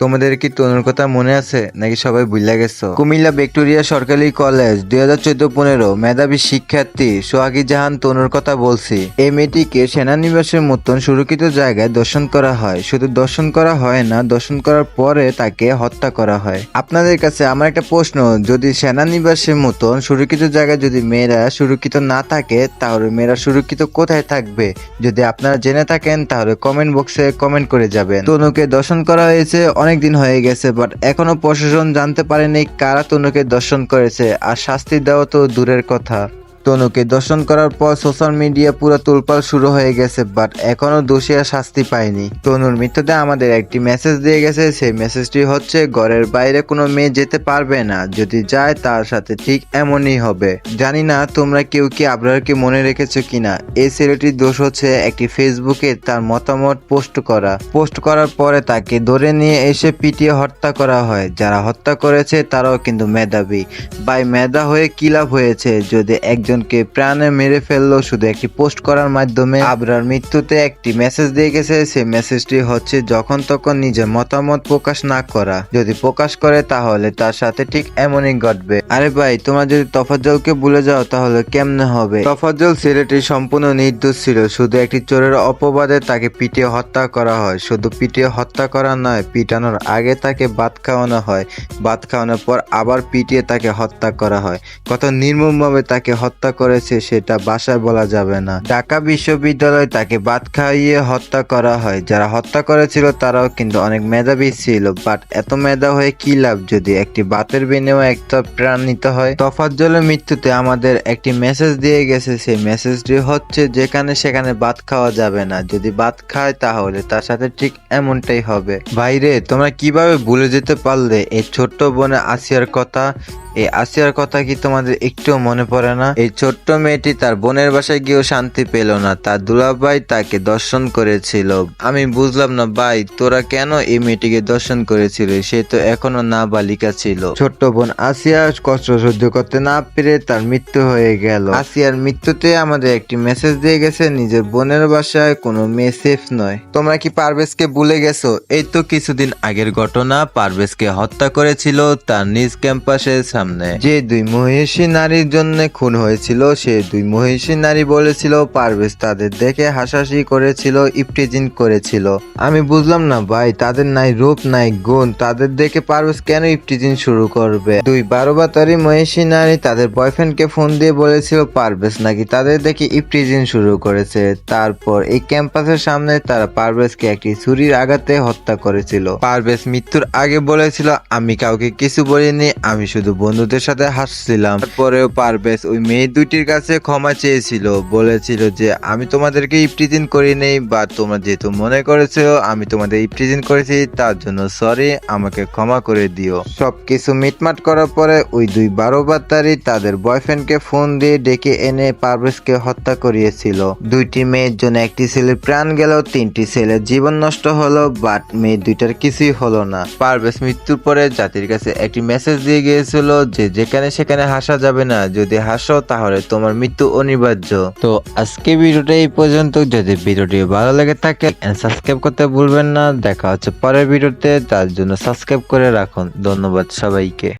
তোমাদের কি তনুর কথা মনে আছে? নাকি সবাই ভুলে গেছো? কুমিল্লা ভিক্টোরিয়া সরকারি কলেজ, দুই হাজার চোদ্দ পনেরো, মেধাবী শিক্ষার্থী সোহাগী জাহান তনুর কথা বলছি। এই মেয়েটিকে সেনানিবাসের মতন সুরক্ষিত জায়গায় দর্শন করা হয়। শুধু দর্শন করা হয় না, দর্শন করার পরে তাকে হত্যা করা হয়। আপনাদের কাছে আমার একটা প্রশ্ন, যদি সেনানিবাসের মতন সুরক্ষিত জায়গায় যদি মেয়েরা সুরক্ষিত না থাকে, তাহলে মেয়েরা সুরক্ষিত কোথায় থাকবে? যদি আপনারা জেনে থাকেন, তাহলে কমেন্ট বক্সে কমেন্ট করে যাবেন। তনুকে দর্শন করা হয়েছে অনেক দিন হয়ে গেছে বাট এখনও প্রশাসন জানতে পারেনি কারা তনুকে দর্শন করেছে, আর শাস্তি দেওয়া তো দূরের কথা। তনুকে দর্শন করার পর সোশ্যাল মিডিয়া পুরো তোলপাল শুরু হয়ে গেছে বাট এখনও দোষীরা শাস্তি পায়নি। তনুর মৃত্যুতে আমাদের একটি মেসেজ দিয়ে গেছে, সেই মেসেজটি হচ্ছে, ঘরের বাইরে কোনো মেয়ে যেতে পারবে না। যদি যায়, তার সাথে ঠিক এমনই হবে। জানি না তোমরা কেউ কি আবরারকে মনে রেখেছো কিনা। এই ছেলেটির দোষ হচ্ছে একটি ফেসবুকে তার মতামত পোস্ট করা। পোস্ট করার পরে তাকে ধরে নিয়ে এসে পিটিয়ে হত্যা করা হয়। যারা হত্যা করেছে, তারাও কিন্তু মেধাবী। বাই মেধা হয়ে কি লাভ হয়েছে? যদি একজনকে প্রাণে মেরে ফেলল। শুধু একটি পোস্ট করার মাধ্যমে আবরার মৃত্যুতে একটি মেসেজ দিয়ে গেছে। সেই মেসেজটি হচ্ছে, যখন তখন নিজের মতামত প্রকাশ না করা। যদি প্রকাশ করে, তাহলে তার সাথে ঠিক এমনই ঘটবে। আরে ভাই, তোমরা যদি তফাজ্জলকে ভুলে যাও, তাহলে কেমনে হবে? তফাজ্জল ছেলেটি সম্পূর্ণ নির্দোষ ছিল। শুধু একটি চোরের অপবাদে তাকে পিটিয়ে হত্যা করা হয়। শুধু পিটিয়ে হত্যা করা নয়, পিটানোর আগে তাকে ভাত খাওয়ানো হয়। ভাত খাওয়ানোর পর আবার পিটিয়ে তাকে হত্যা করা হয়। কত নির্মমভাবে তাকে হত্যা করেছে সেটা বাসায় বলা যাবে না। ঢাকা বিশ্ববিদ্যালয়ে তাকে ভাত খাইয়ে হত্যা করা হয়। যারা হত্যা করেছিল তারাও কিন্তু অনেক মেধাবী ছিল। বাট এত মেধা হয়ে কি লাভ? যদি একটি বাতের বিনিময়ে একটা প্রাণ নিতে হয়? তফাজ্জলের মৃত্যুতে আমাদের একটি মেসেজ দিয়ে গেছে। সেই মেসেজটি হচ্ছে, যেখানে সেখানে ভাত খাওয়া যাবে না। যদি ভাত খায় তাহলে তার সাথে ঠিক এমনটাই হবে। ভাইরে, তোমরা কীভাবে ভুলে যেতে পারলে? এই ছোট্ট বোনে আসিয়ার কথা এই আসিয়ার কথা কি তোমাদের একটুও মনে পড়ে না? এই ছোট্ট মেয়েটি তার বোনের বাসায় গিয়েও শান্তি পেল না। তার দুলাভাই তাকে দর্শন করেছিল। আমি বুঝলাম না, ভাই, তোরা কেন এই মেয়েটিকে দর্শন করেছিল? সে তো এখনও না বালিকা ছিল। ছোট্ট বোন আসিয়া কষ্ট সহ্য করতে না পেরে তার মৃত্যু হয়ে গেল। আসিয়ার মৃত্যুতে আমাদের একটি মেসেজ দিয়ে গেছে, নিজের বোনের বাসায় কোনো মেয়ে সেফ নয়। তোমরা কি পারভেজকে ভুলে গেছো? এই তো কিছুদিন আগের ঘটনা, পারভেজকে হত্যা করেছিল, তার নিজ ক্যাম্পাসের সামনে। যে দুই মহিষী নারীর জন্য খুন হয়েছিল, সে দুই মহিষী নারী বলেছিল, পারভেজ তাদের দেখে হাসাহাসি করেছিল ইপটিজিন করেছিল। আমি বুঝলাম না, ভাই, তাদের নাই রূপ, নাই গুণ। তাদের দেখে পারভেজ কেন ইপটিজিন শুরু করবে? দুই বারো বাতারি মহিষী নারী তাদের বয়ফ্রেন্ডকে ফোন দিয়ে বলেছিল, পারভেজ নাকি তাদের দেখে ইপটিজিন শুরু করেছে। তারপর এই ক্যাম্পাসের সামনে তারা পারভেজকে একটি ছুরির আঘাতে হত্যা করেছিল। পারভেজ মৃত্যুর আগে বলেছিল, আমি কাউকে কিছু বলিনি, আমি শুধু বন্ধুদের সাথে হাসছিলাম। তারপরেও পারভেজ ওই মেয়ে দুইটির কাছে ক্ষমা চেয়েছিল, বলেছিল যে, আমি তোমাদেরকে ইপটিজিন করি নেই বা তোমরা যেহেতু মনে করেছ, আমি তোমাদের ইপটিজিন করেছি, তার জন্য সরি, আমাকে ক্ষমা করে দিও। সবকিছু মিটমাট করার পরে ওই দুই বারো বাত্তারি তাদের বয়ফ্রেন্ডকে ফোন দিয়ে ডেকে এনে পারভেজকে হত্যা করিয়েছিল। দুইটি মেয়ের জন্য একটি ছেলের প্রাণ গেল, তিনটি ছেলের জীবন নষ্ট হলো, বাট মেয়ে দুইটার কিছুই হলো না। পারভেজ মৃত্যুর পরে জাতির কাছে একটি মেসেজ দিয়ে গিয়েছিল যে যেখানে সেখানে হাসা যাবে না। যদি হাসো, তাহলে তোমার মৃত্যু অনিবার্য। তো আজকে ভিডিওটা এই পর্যন্ত। যদি ভিডিওটি ভালো লেগে থাকে সাবস্ক্রাইব করতে ভুলবেন না। দেখা হচ্ছে পরের ভিডিওতে। তার জন্য সাবস্ক্রাইব করে রাখুন। ধন্যবাদ সবাইকে।